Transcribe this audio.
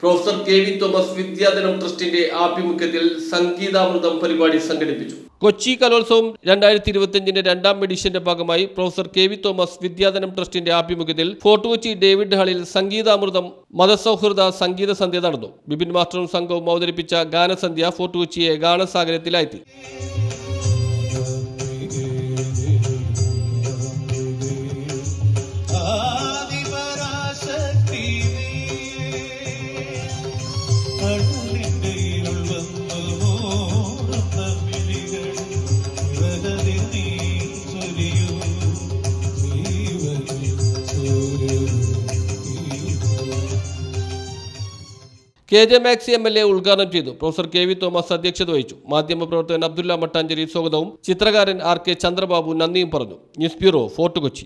Professor K V Thomas Vidyadhanam ട്രസ്റ്റിന്റെ ആഭിമുഖ്യത്തിൽ സംഗീതാമൃതം പരിപാടി സംഘടിപ്പിച്ചു. കൊച്ചി കലോത്സവം രണ്ടായിരത്തി ഇരുപത്തിയഞ്ചിന്റെ രണ്ടാം എഡിഷന്റെ ഭാഗമായി professor K V Thomas Vidyadhanam ട്രസ്റ്റിന്റെ ആഭിമുഖ്യത്തിൽ ഫോർട്ട് കൊച്ചി ഡേവിഡ് ഹാളിൽ സംഗീതാമൃതം മതസൗഹൃദ സംഗീത സന്ധ്യ നടന്നു. ബിപിൻ മാസ്റ്ററും സംഘവും അവതരിപ്പിച്ച ഗാനസന്ധ്യ ഫോർട്ട് കൊച്ചിയെ ഗാനസാഗരത്തിലായി K J Maxi M L A ഉദ്ഘാടനം ചെയ്തു. പ്രൊഫസർ കെ വി തോമസ് അധ്യക്ഷത വഹിച്ചു. മാധ്യമപ്രവർത്തകൻ അബ്ദുല്ല മട്ടാഞ്ചേരി സ്വാഗതവും ചിത്രകാരൻ ആർ കെ ചന്ദ്രബാബു നന്ദിയും പറഞ്ഞു. News bureau Fort Kochi.